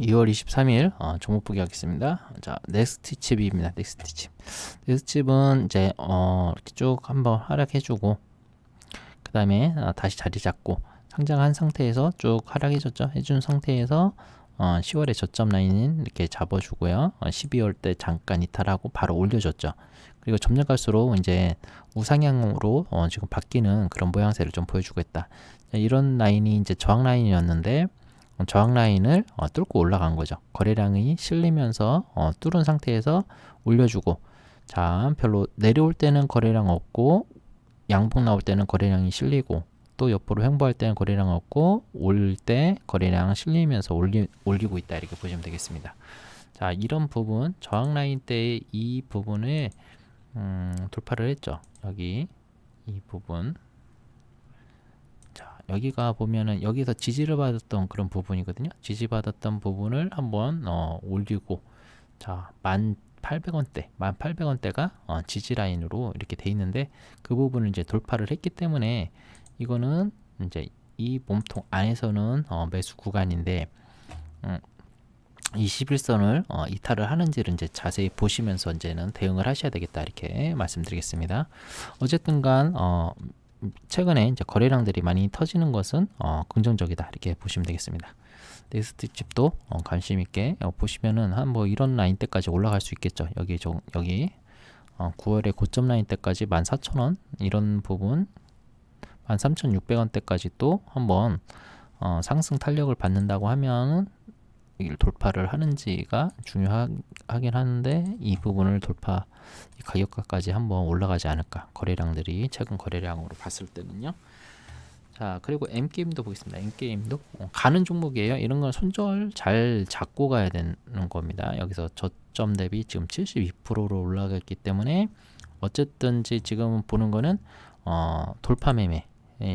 2월 23일 어, 종목 보기 하겠습니다. 자, 넥스트 칩입니다. 넥스트 칩. 넥스트 칩은 이제 어, 이렇게 쭉 한번 하락해주고 그 다음에 어, 다시 자리 잡고 상장한 상태에서 쭉 하락해줬죠. 해준 상태에서 어, 10월에 저점 라인은 이렇게 잡아주고요. 어, 12월 때 잠깐 이탈하고 바로 올려줬죠. 그리고 점점 갈수록 이제 우상향으로 어, 지금 바뀌는 그런 모양새를 좀 보여주고 있다. 이런 라인이 이제 저항 라인이었는데 어, 저항 라인을 어, 뚫고 올라간 거죠. 거래량이 실리면서 어, 뚫은 상태에서 올려주고 자 별로 내려올 때는 거래량 없고 양봉 나올 때는 거래량이 실리고 또 옆으로 횡보할 때는 거래량 없고 올 때 거래량 실리면서 올리, 올리고 있다 이렇게 보시면 되겠습니다. 자 이런 부분 저항 라인 때이 부분을 음, 돌파를 했죠. 여기 이 부분 자 여기가 보면은 여기서 지지를 받았던 그런 부분이거든요. 지지받았던 부분을 한번 어, 올리고 자 1,800원대, 1,800원대가 어, 지지 라인으로 이렇게 돼 있는데 그 부분을 이제 돌파를 했기 때문에 이거는 이제 이 몸통 안에서는 어, 매수 구간인데 음, 21선을 어, 이탈을 하는지를 이제 자세히 보시면서 이제는 대응을 하셔야 되겠다 이렇게 말씀드리겠습니다. 어쨌든간 어, 최근에 이제 거래량들이 많이 터지는 것은 어, 긍정적이다 이렇게 보시면 되겠습니다. 넥스트 칩도 어, 관심 있게 어, 보시면은 한 뭐 이런 라인 때까지 올라갈 수 있겠죠. 여기 좀 여기 어, 9월에 고점 라인 때까지 14,000원 이런 부분 13,600원 대까지 또 한번 어, 상승 탄력을 받는다고 이걸 돌파를 하는지가 중요하긴 하는데 이 부분을 돌파 이 가격까지 한번 올라가지 않을까. 거래량들이 최근 거래량으로 봤을 때는요. 자 그리고 M게임도 보겠습니다. M게임도? 어, 가는 종목이에요. 이런 건 손절 잘 잡고 가야 되는 겁니다. 여기서 저점 대비 지금 72%로 올라갔기 때문에 어쨌든지 지금 보는 거는 어, 돌파 매매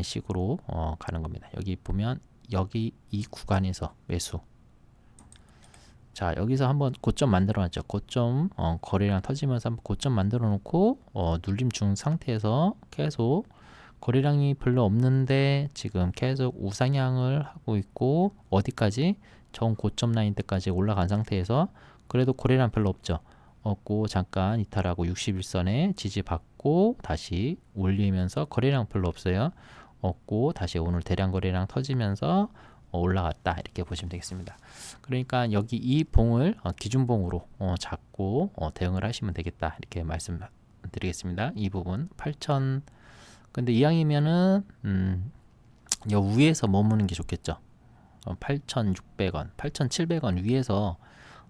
식으로 어, 가는 겁니다. 여기 보면 여기 이 구간에서 매수 자 여기서 한번 고점 만들어 놨죠. 고점 어, 거래량 터지면서 한번 고점 만들어 놓고 어, 눌림 중 상태에서 계속 거래량이 별로 없는데 지금 계속 우상향을 하고 있고 어디까지? 정 고점 라인 때까지 올라간 상태에서 그래도 거래량 별로 없죠. 없고 잠깐 이탈하고 61선에 지지받고 다시 올리면서 거래량 별로 없어요. 없고 다시 오늘 대량 거래량 터지면서 어, 올라갔다 이렇게 보시면 되겠습니다. 그러니까 여기 이 봉을 어, 기준봉으로 어, 잡고 대응을 하시면 되겠다 이렇게 말씀드리겠습니다. 이 부분 8천 근데 이왕이면은 음, 여 위에서 머무는 게 좋겠죠. 8,600원, 8,700원 위에서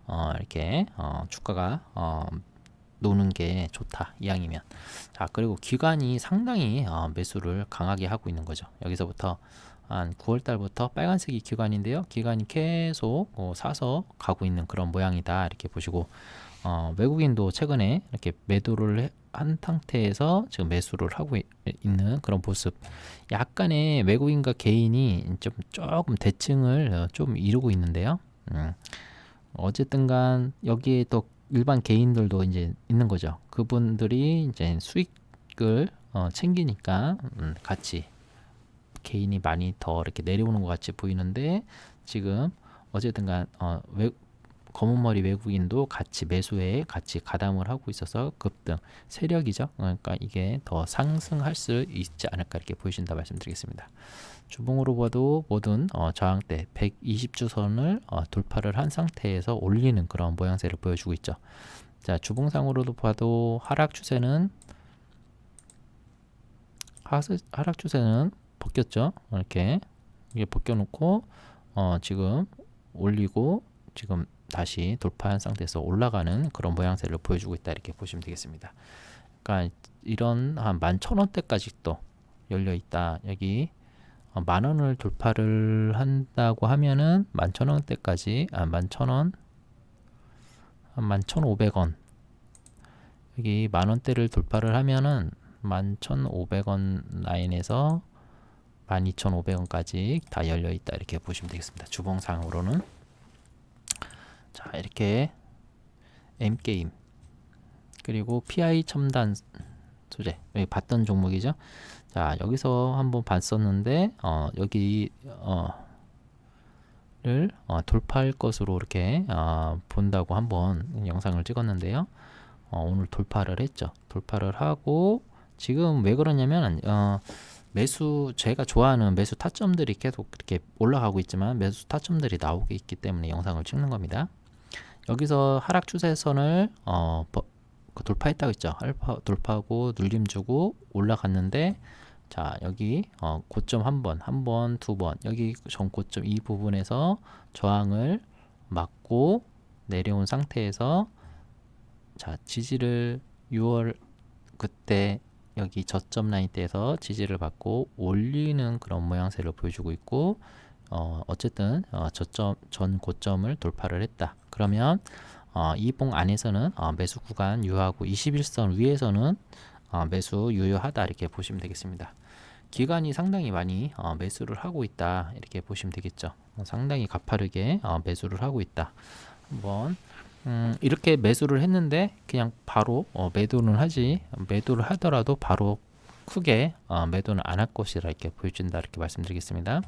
어, 이렇게 어, 주가가 어, 노는 게 좋다 이왕이면 자 그리고 기관이 상당히 어, 매수를 강하게 하고 있는 거죠 여기서부터 한 9월 달부터 빨간색이 기관인데요. 기관이 계속 어, 사서 가고 있는 그런 모양이다. 이렇게 보시고 어, 외국인도 최근에 이렇게 매도를 한 상태에서 지금 매수를 하고 있는 그런 모습. 약간의 외국인과 개인이 좀 조금 대칭을 어, 좀 이루고 있는데요. 음. 어쨌든간 여기에 또 일반 개인들도 이제 있는 거죠. 그분들이 이제 수익을 어, 챙기니까 음, 같이 개인이 많이 더 이렇게 내려오는 것 같이 보이는데 지금 어쨌든간 어, 외, 검은 머리 외국인도 같이 매수에 같이 가담을 하고 있어서 급등 세력이죠. 그러니까 이게 더 상승할 수 있지 않을까 이렇게 보이신다 말씀드리겠습니다. 주봉으로 봐도 모든 어, 저항대 120주선을 어, 돌파를 한 상태에서 올리는 그런 모양새를 보여주고 있죠. 자 주봉상으로도 봐도 하락 추세는 하락 추세는 벗겼죠. 이렇게 이게 벗겨놓고 어, 지금 올리고 지금 다시 돌파한 상태에서 올라가는 그런 모양새를 보여주고 있다 이렇게 보시면 되겠습니다. 그러니까 이런 한만천 원대까지 또 열려 있다. 여기 어, 만 원을 돌파를 한다고 하면은 만천 원대까지 아, 만천 원, 만천 오백 원 여기 만 원대를 돌파를 하면은 만천 오백 원 라인에서 12,500원까지 다 열려 있다 이렇게 보시면 되겠습니다. 주봉상으로는 자 이렇게 M 게임 그리고 PI 첨단 소재 여기 봤던 종목이죠. 자 여기서 한번 봤었는데 어, 여기 어, 어, 돌파할 것으로 이렇게 어, 본다고 한번 영상을 찍었는데요. 어, 오늘 돌파를 했죠. 돌파를 하고 지금 왜 그러냐면 어, 매수 제가 좋아하는 매수 타점들이 계속 이렇게 올라가고 있지만 매수 타점들이 나오고 있기 때문에 영상을 찍는 겁니다. 여기서 하락 추세선을 어, 버- 그 돌파했다고 했죠. 알파 돌파하고 눌림 주고 올라갔는데 자 여기 어, 고점 한 번, 한 번, 두 번 여기 전 고점 이 부분에서 저항을 맞고 내려온 상태에서 자 지지를 6월 그때 여기 저점 라인 때에서 지지를 받고 올리는 그런 모양새를 보여주고 있고 어, 어쨌든 어, 저점 전 고점을 돌파를 했다. 그러면 어, 이봉 안에서는 어, 매수 구간 유효하고 21선 위에서는 어, 매수 유효하다 이렇게 보시면 되겠습니다. 기간이 상당히 많이 어, 매수를 하고 있다 이렇게 보시면 되겠죠. 어, 상당히 가파르게 어, 매수를 하고 있다. 한번 음, 이렇게 매수를 했는데 그냥 바로 어, 매도는 하지 매도를 하더라도 바로 크게 어, 매도는 안 할 것이라 이렇게 보여준다 이렇게 말씀드리겠습니다.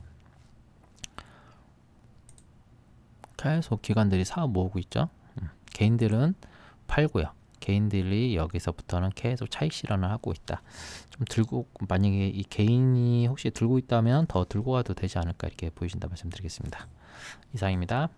계속 기관들이 사업 모으고 있죠. 음, 개인들은 팔고요. 개인들이 여기서부터는 계속 차익 실현을 하고 있다. 좀 들고 만약에 이 개인이 혹시 들고 있다면 더 들고 와도 되지 않을까 이렇게 보여준다 말씀드리겠습니다. 이상입니다.